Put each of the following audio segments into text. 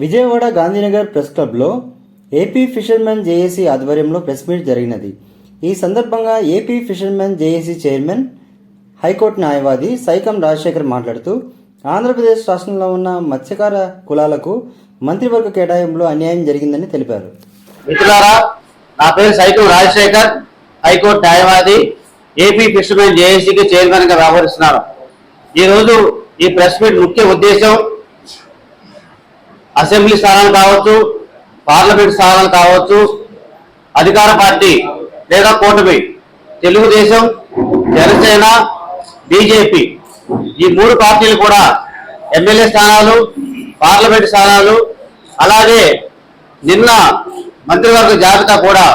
Vijayawada Gandhinagar press క్లబ్లో AP fishermen JAC ఆధ్వర్యంలో press meet జరిగినది. ఈ సందర్భంగా AP fishermen JAC chairman high court న్యాయవాది సైకం రాజశేఖర్ మాట్లాడుతూ ఆంధ్రప్రదేశ్ రాష్ట్రంలో ఉన్న మత్స్యకార కులాలకు మంత్రివర్గ కేటాయింపులో అన్యాయం జరిగిందని తెలిపారు. మిత్రులారా నా పేరు సైకం రాజశేఖర్ హైకోర్టు న్యాయవాది ఏపీ ఫిషర్మెన్ జేఏసీకి చైర్మన్గా వ్యవహరిస్తున్నాను. ఈ రోజు ఈ ప్రెస్ మీట్ ముఖ్య ఉద్దేశం అసెంబ్లీ స్థానాలు కావచ్చు పార్లమెంట్ స్థానాలు కావచ్చు అధికార పార్టీ లేదా కూటమి తెలుగుదేశం జనసేన బీజేపీ ఈ మూడు పార్టీలు కూడా ఎమ్మెల్యే స్థానాలు పార్లమెంట్ స్థానాలు అలాగే నిన్న మంత్రివర్గ జాబితా కూడా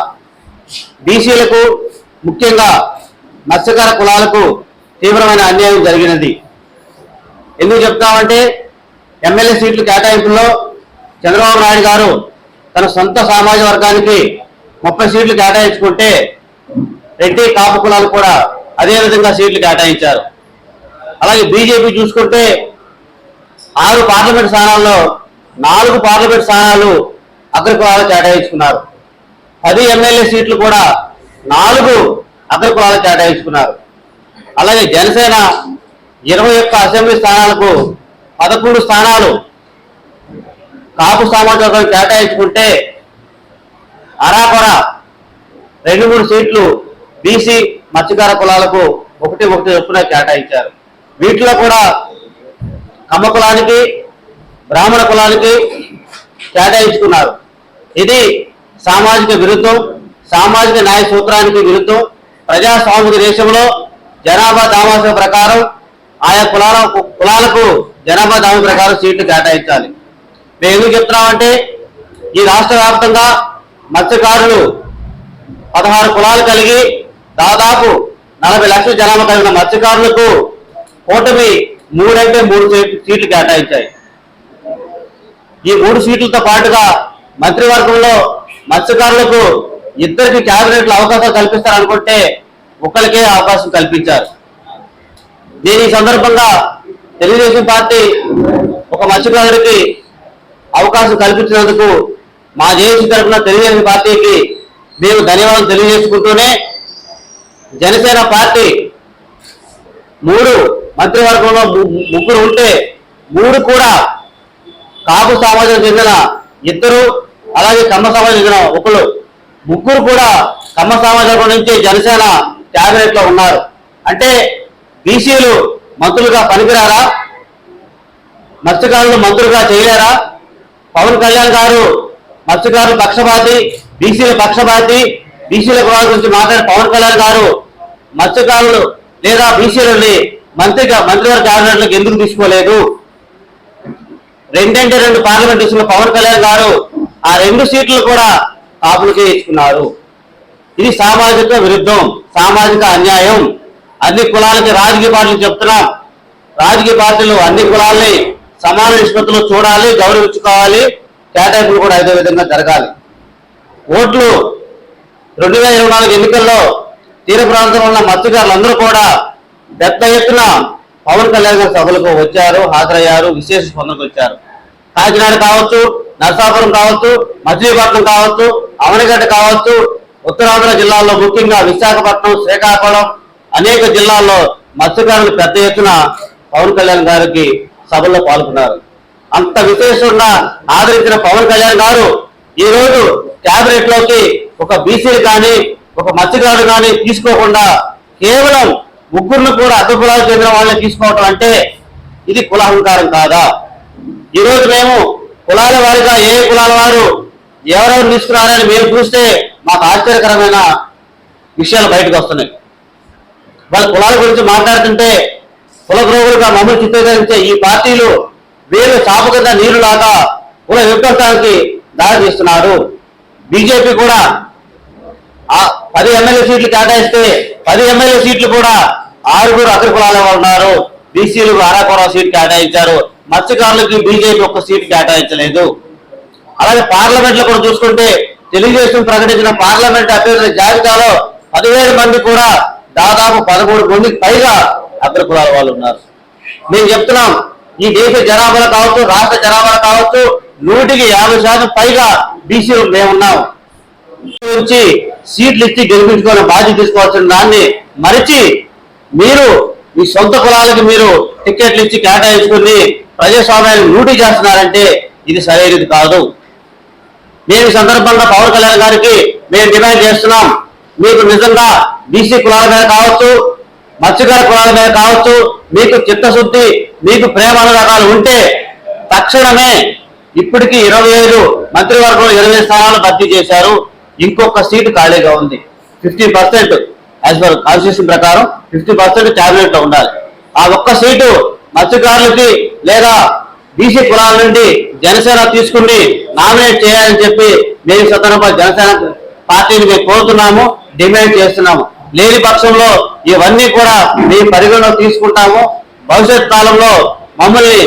బీసీలకు ముఖ్యంగా మత్స్యకార కులాలకు తీవ్రమైన అన్యాయం జరిగినది. ఎందుకు చెప్తామంటే ఎమ్మెల్యే సీట్లు కేటాయింపులో చంద్రబాబు నాయుడు గారు తన సొంత సామాజిక వర్గానికి ముప్పై సీట్లు కేటాయించుకుంటే రెడ్డి కాపు కులాలు కూడా అదే విధంగా సీట్లు కేటాయించారు. అలాగే బీజేపీ చూసుకుంటే ఆరు పార్లమెంట్ స్థానాల్లో నాలుగు పార్లమెంట్ స్థానాలు అగ్రకులాలు కేటాయించుకున్నారు. పది ఎమ్మెల్యే సీట్లు కూడా నాలుగు అగ్రకులాలు కేటాయించుకున్నారు. అలాగే జనసేన ఇరవై ఒక్క అసెంబ్లీ స్థానాలకు పదకొండు స్థానాలు కాపు సామాజికవర్గం కేటాయించుకుంటే అరాకొర రెండు మూడు సీట్లు బీసీ మత్స్యకార కులాలకు ఒకటి ఒకటి చొప్పున కేటాయించారు. వీటిలో కూడా కమ్మ కులానికి బ్రాహ్మణ కులానికి కేటాయించుకున్నారు. ఇది సామాజిక విరుద్ధం సామాజిక న్యాయ సూత్రానికి విరుద్ధం. ప్రజాస్వామిక దేశంలో జనాభా దామాస ప్రకారం ఆయా కులాల కులాలకు జనాభా దామ ప్రకారం సీట్లు కేటాయించాలి. మేము ఎందుకు చెప్తున్నామంటే ఈ రాష్ట్ర వ్యాప్తంగా మత్స్యకారులు పదహారు కులాలు కలిగి దాదాపు నలభై లక్షల జనాభా కలిగిన మత్స్యకారులకు కూటమి మూడంటే మూడు సీట్లు కేటాయించాయి. ఈ మూడు సీట్లతో పాటుగా మంత్రివర్గంలో మత్స్యకారులకు ఇద్దరికి క్యాబినెట్లు అవకాశం కల్పిస్తారనుకుంటే ఒక్కరికే అవకాశం కల్పించారు. నేను ఈ సందర్భంగా తెలుగుదేశం పార్టీ ఒక మత్స్యకారుడికి అవకాశం కల్పించినందుకు మా జేఏసీ తరఫున తెలుగుదేశం పార్టీకి మేము ధన్యవాదాలు తెలియజేసుకుంటూనే జనసేన పార్టీ మూడు మంత్రివర్గంలో ముగ్గురు ఉంటే మూడు కూడా కాపు సమాజం చెందిన ఇద్దరు అలాగే కమ్మ సమాజం చెందిన ఒకరు ముగ్గురు కూడా కమ్మ సమాజం నుంచి జనసేన క్యాబినెట్లో ఉన్నారు. అంటే బీసీలు మంత్రులుగా పనికిరారా? మత్స్యకారులు మంత్రులుగా చేయలేరా? పవన్ కళ్యాణ్ గారు మత్స్యకారుల పక్షపాతి బీసీల పక్షపాతి బీసీల కులాల గురించి మాట్లాడే పవన్ కళ్యాణ్ గారు మత్స్యకారులు లేదా బీసీలని మంత్రిగా మంత్రివర్గ క్యాబినెట్లకు ఎందుకు తీసుకోలేదు? రెండంటే రెండు పార్లమెంట్ ఇచ్చిన పవన్ కళ్యాణ్ గారు ఆ రెండు సీట్లు కూడా కాపులకే ఇచ్చుకున్నారు. ఇది సామాజిక విరుద్ధం సామాజిక అన్యాయం. అన్ని కులాలకి రాజకీయ పార్టీలు చెప్తున్నాం. రాజకీయ పార్టీలు అన్ని కులాలని సమాన నిష్పత్తిలో చూడాలి గౌరవించుకోవాలి కేటాయింపులు కూడా అదే విధంగా జరగాలి. ఓట్లు రెండు వేల ఇరవై నాలుగు ఎన్నికల్లో తీర ప్రాంతంలో ఉన్న మత్స్యకారులందరూ కూడా పెద్ద ఎత్తున పవన్ కళ్యాణ్ గారి సభలకు వచ్చారు హాజరయ్యారు విశేష స్పందనకు వచ్చారు. కాకినాడ కావచ్చు నర్సాపురం కావచ్చు మచిలీపట్నం కావచ్చు అవనగడ్డ కావచ్చు ఉత్తరాంధ్ర జిల్లాల్లో ముఖ్యంగా విశాఖపట్నం శ్రీకాకుళం అనేక జిల్లాల్లో మత్స్యకారులు పెద్ద ఎత్తున పవన్ కళ్యాణ్ గారికి సభల్లో పాల్గొన్నారు. అంత విశేషంగా ఆదరించిన పవన్ కళ్యాణ్ గారు ఈ రోజు లోకి ఒక బీసీ కానీ ఒక మత్స్యకారుడు కానీ తీసుకోకుండా కేవలం ముగ్గురును కూడా అగ్ర కులాలకు చెందిన వాళ్ళని తీసుకోవటం అంటే ఇది కులాహంకారం కాదా? ఈ రోజు మేము కులాల వారిగా ఏ కులాల వారు ఎవరెవరు తీసుకురారని మేము చూస్తే మాకు ఆశ్చర్యకరమైన విషయాలు బయటకు వస్తున్నాయి. వాళ్ళ కులాల గురించి మాట్లాడుతుంటే కులద్రోగులుగా మమ్మల్ని చిత్రీకరించే ఈ పార్టీలు వీళ్ళు చాప కింద నీరు లాగా కుల విప్లవానికి దారి తీస్తున్నారు బీజేపీ కూడా ఆ పది ఎమ్మెల్యే సీట్లు కేటాయిస్తే పది ఎమ్మెల్యే సీట్లు కూడా ఆరుగురు అగ్ర కులాల ఉన్నారు. బీసీలు ఆరాపురం సీట్ కేటాయించారు. మత్స్యకారులకి బీజేపీ ఒక్క సీట్ కేటాయించలేదు. అలాగే పార్లమెంట్లో కూడా చూసుకుంటే తెలుగుదేశం ప్రకటించిన పార్లమెంట్ అభ్యర్థుల జాబితాలో పదివేల మంది కూడా దాదాపు పదమూడు మందికి పైగా అగ్ర కులాల వాళ్ళు ఉన్నారు. మేము చెప్తున్నాం ఈ దేశ జనాభా కావచ్చు రాష్ట్ర జనాభా కావచ్చు నూటికి యాభై శాతం పైగా బీసీలు మేమున్నాం. నుంచి సీట్లు ఇచ్చి గెలిపించుకునే బాధ్యత తీసుకోవాల్సిన దాన్ని మరిచి మీరు మీ సొంత కులాలకి మీరు టికెట్లు ఇచ్చి కేటాయించుకుని ప్రజాస్వామ్యాన్ని లూటీ చేస్తున్నారంటే ఇది సరైనది కాదు. మేము ఈ సందర్భంగా పవన్ కళ్యాణ్ గారికి మేము డిమాండ్ చేస్తున్నాం మీకు నిజంగా బీసీ కులాల మీద కావచ్చు మత్స్యకార కులాల మీద కావచ్చు మీకు చిత్తశుద్ధి మీకు ప్రేమ రకాలు ఉంటే తక్షణమే ఇప్పటికి ఇరవై ఐదు మంత్రివర్గంలో ఇరవై స్థానాలు భర్తీ చేశారు. ఇంకొక సీటు ఖాళీగా ఉంది. Fifty percent as per constitution ప్రకారం ఫిఫ్టీ పర్సెంట్ క్యాబినెట్లో ఉండాలి. ఆ ఒక్క సీటు మత్స్యకారులకి లేదా బీసీ కులాల నుండి జనసేన తీసుకుని నామినేట్ చేయాలని చెప్పి మేము ఈ జనసేన పార్టీని మేము కోరుతున్నాము డిమాండ్ చేస్తున్నాము. లేని పక్షంలో ఇవన్నీ కూడా మేము పరిగణలో తీసుకుంటాము. భవిష్యత్ కాలంలో మమ్మల్ని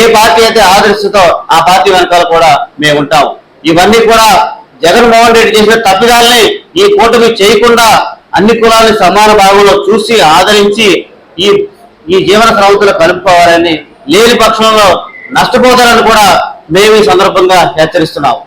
ఏ పార్టీ అయితే ఆదరిస్తుందో ఆ పార్టీ వెనకాల కూడా మేము ఉంటాం ఇవన్నీ కూడా జగన్మోహన్ రెడ్డి చేసిన తప్పిదాలని ఈ కూటమి చేయకుండా అన్ని కులాలని సమాన భాగంలో చూసి ఆదరించి ఈ ఈ జీవన స్రవంతులు కలుపుకోవాలని లేని పక్షంలో నష్టపోతారని కూడా మేము ఈ సందర్భంగా హెచ్చరిస్తున్నాము.